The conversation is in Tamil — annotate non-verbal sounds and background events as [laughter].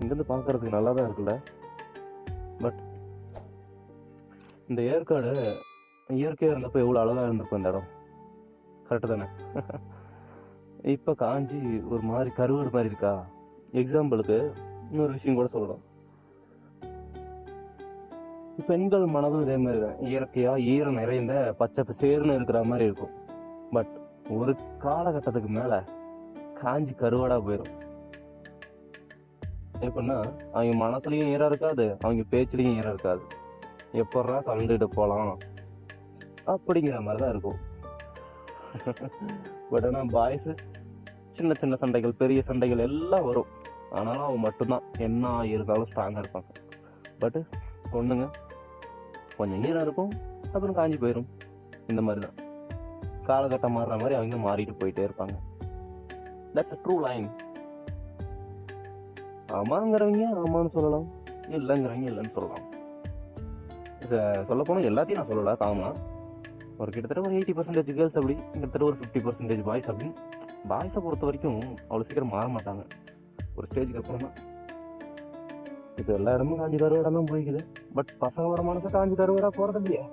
இங்கேருந்து பார்க்கறதுக்கு நல்லா தான் இருக்குல்ல? பட் இந்த ஏற்காடு இயற்கையாக இருந்தப்போ எவ்வளோ அழகாக இருந்திருக்கும் இந்த இடம். கரெக்டு தானே? [laughs] இப்போ காஞ்சி ஒரு மாதிரி கருவாடு மாதிரி இருக்கா? எக்ஸாம்பிளுக்கு இன்னொரு விஷயம் கூட சொல்லலாம். பெண்கள் மனதும் இதே மாதிரி தான் இயற்கையா ஈரம் நிறைந்த பச்சை பசேர்னு இருக்கிற மாதிரி இருக்கும். பட் ஒரு காலகட்டத்துக்கு மேல காஞ்சி கருவாடா போயிடும் எப்படின்னா அவங்க மனசுலையும் ஈரம் இருக்காது அவங்க பேச்சுலையும் ஈரம் இருக்காது. எப்படா கலந்துட்டு போகலாம் அப்படிங்கிற மாதிரி தான் இருக்கும். பட் ஆனால் பாய்ஸ் சின்ன சின்ன சண்டைகள் பெரிய சண்டைகள் எல்லாம் வரும். ஆனாலும் அவன் மட்டும்தான். என்ன இருந்தாலும் ஸ்ட்ராங்காக இருப்பாங்க. பட்டு பொண்ணுங்க கொஞ்சம் ஈரம் இருக்கும் அப்புறம் காஞ்சி போயிடும் இந்த மாதிரி தான் காலகட்டம் மாறுற மாதிரி அவங்க மாறிட்டு போயிட்டே இருப்பாங்க. தட்ஸ் அ ட்ரூ லைன் ஆமாங்கிறவங்க ஆமான்னு சொல்லலாம். இல்லைங்கிறவங்க இல்லைன்னு சொல்லலாம். சொல்லப்போனால் எல்லாத்தையும் நான் சொல்லலாம் காமனா. ஒரு கிட்டத்தட்ட ஒரு எயிட்டி பர்சன்டேஜ் கேர்ள்ஸ் அப்படி கிட்டத்தட்ட ஒரு ஃபிஃப்டி பர்சன்டேஜ் பாய்ஸ் அப்படி. பாய்ஸை பொறுத்த வரைக்கும் அவ்வளோ சீக்கிரம் மாற மாட்டாங்க. ஒரு ஸ்டேஜுக்கு அப்புறம். தான் இப்போ எல்லா இடமும் காஞ்சி கருவாடா தான் போய்க்குது. பட் பசங்களோட மனசை காஞ்சி கருவாடா போகிறது இல்லையா